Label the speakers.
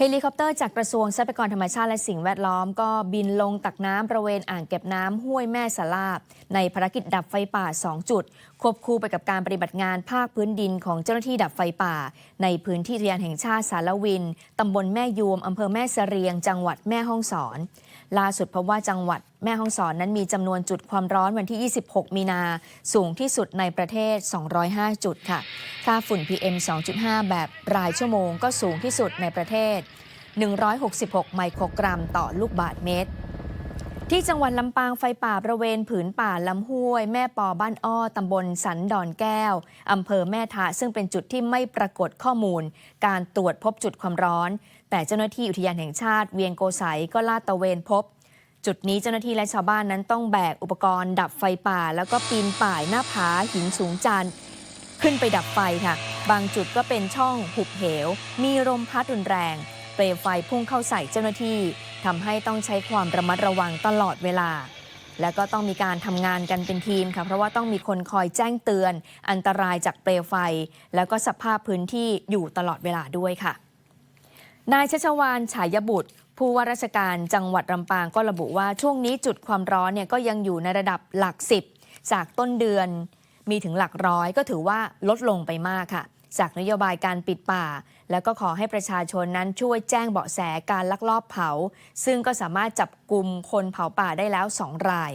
Speaker 1: เฮลิคอปเตอร์จากกระทรวงทรัพยากรธรรมชาติและสิ่งแวดล้อม ก็บินลงตักน้ำบริเวณอ่างเก็บน้ำห้วยแม่สลาบ ในภารกิจดับไฟป่า 2 จุด ควบคู่ไปกับการปฏิบัติงานภาคพื้นดินของเจ้าหน้าที่ดับไฟป่า ในพื้นที่อุทยานแห่งชาติสารวินตำบลแม่ยวมอำเภอแม่เสรียง จังหวัดแม่ฮ่องสอนล่าสุดพบว่าจังหวัดแม่ฮ่องสอนนั้นมีจำนวนจุดความร้อนวันที่ 26 มีนา สูงที่สุดในประเทศ 205 จุดค่ะ ค่าฝุ่น PM 2.5 แบบรายชั่วโมงก็สูงที่สุดในประเทศ 166 ไมโครกรัมต่อลูกบาศก์เมตร ที่จังหวัดลำปางไฟป่าบริเวณผืนป่าลำห้วย แม่ปอบ้านอ้อตำบลสันดอนแก้วอำเภอแม่ทะซึ่งเป็นจุดที่ไม่ปรากฏข้อมูล การตรวจพบจุดความร้อน แต่เจ้าหน้าที่อุทยานแห่งชาติเวียงโกสัยก็ลาดตระเวนพบจุดนี้เจ้าหน้าที่และชาวบ้านนั้นต้องแบกอุปกรณ์ดับไฟป่า แล้วก็ปีนป่ายหน้าผาหินสูงจันขึ้นไปดับไฟค่ะ บางจุดก็เป็นช่องหุบเหว มีลมพัดรุนแรง เปลวไฟพุ่งเข้าใส่เจ้าหน้าที่ทำให้ต้องใช้ความระมัดระวังตลอดเวลา แล้วก็ต้องมีการทำงานกันเป็นทีมค่ะเพราะว่าต้องมีคนคอยแจ้งเตือน อันตรายจากเปลวไฟ แล้วก็สภาพพื้นที่อยู่ตลอดเวลาด้วยค่ะ นายชัชวานฉายบุตรผู้ว่าราชการจังหวัดลำปางก็ระบุว่าช่วงนี้จุดความร้อนเนี่ยก็ยังอยู่ในระดับหลักสิบจากต้นเดือน มีถึงหลักร้อยก็ถือว่าลดลงไปมากค่ะ จากนโยบายการปิดป่า แล้วก็ขอให้ประชาชนนั้นช่วยแจ้งเบาะแสการลักลอบเผา ซึ่งก็สามารถจับกลุ่มคนเผาป่าได้แล้ว 2 ราย